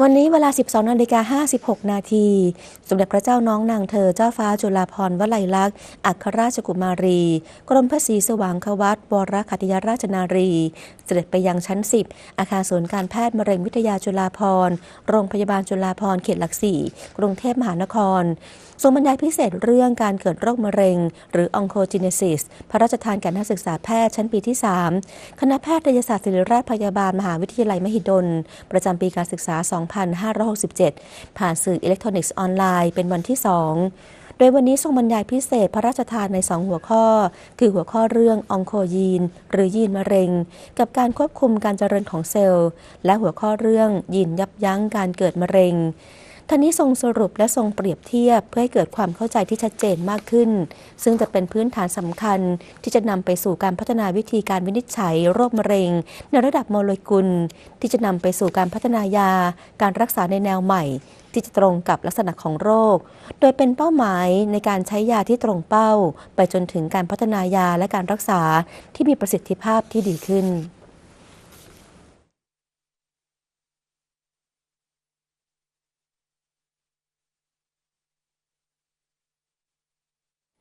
วันนี้เวลา 12นาฬิกา56 นาที สมเด็จพระเจ้าน้องนางเธอเจ้าฟ้าจุฬาภรณ์วลัยลักษณ์ อัครราชกุมารี กรมพระศรีสว่างควัตวรคัติยราชนารี เสด็จไปยังชั้น 10 อาคารศูนย์การแพทย์มะเร็งวิทยาจุฬาภรณ์ โรงพยาบาลจุฬาภรณ์เขตหลักสี่กรุงเทพมหานครทรงบรรยายพิเศษเรื่องการเกิดโรคมะเร็ง หรือ oncogenesis พระราชทานแก่นักศึกษาแพทย์ชั้นปีที่ 3 คณะแพทยศาสตร์ศิริราชพยาบาลมหาวิทยาลัยมหิดล ประจำปีการศึกษา2567 ผ่านสื่ออิเล็กทรอนิกส์ออนไลน์เป็นวันที่ 2 โดยวันนี้ทรงบรรยายพิเศษพระราชทานใน 2 หัวข้อ คือหัวข้อเรื่ององโคยีน หรือยีนมะเร็ง กับการควบคุมการเจริญของเซลล์ และหัวข้อเรื่องยีนยับยั้งการเกิดมะเร็ง ท่านนี้ทรงสรุปและทรงเปรียบเทียบเพื่อให้เกิดความเข้าใจที่ชัดเจนมากขึ้น ซึ่งจะเป็นพื้นฐานสำคัญที่จะนำไปสู่การพัฒนาวิธีการวินิจฉัยโรคมะเร็ง ในระดับโมเลกุล ที่จะนำไปสู่การพัฒนายา การรักษาในแนวใหม่ ที่จะตรงกับลักษณะของโรค โดยเป็นเป้าหมายในการใช้ยาที่ตรงเป้า ไปจนถึงการพัฒนายาและการรักษาที่มีประสิทธิภาพที่ดีขึ้น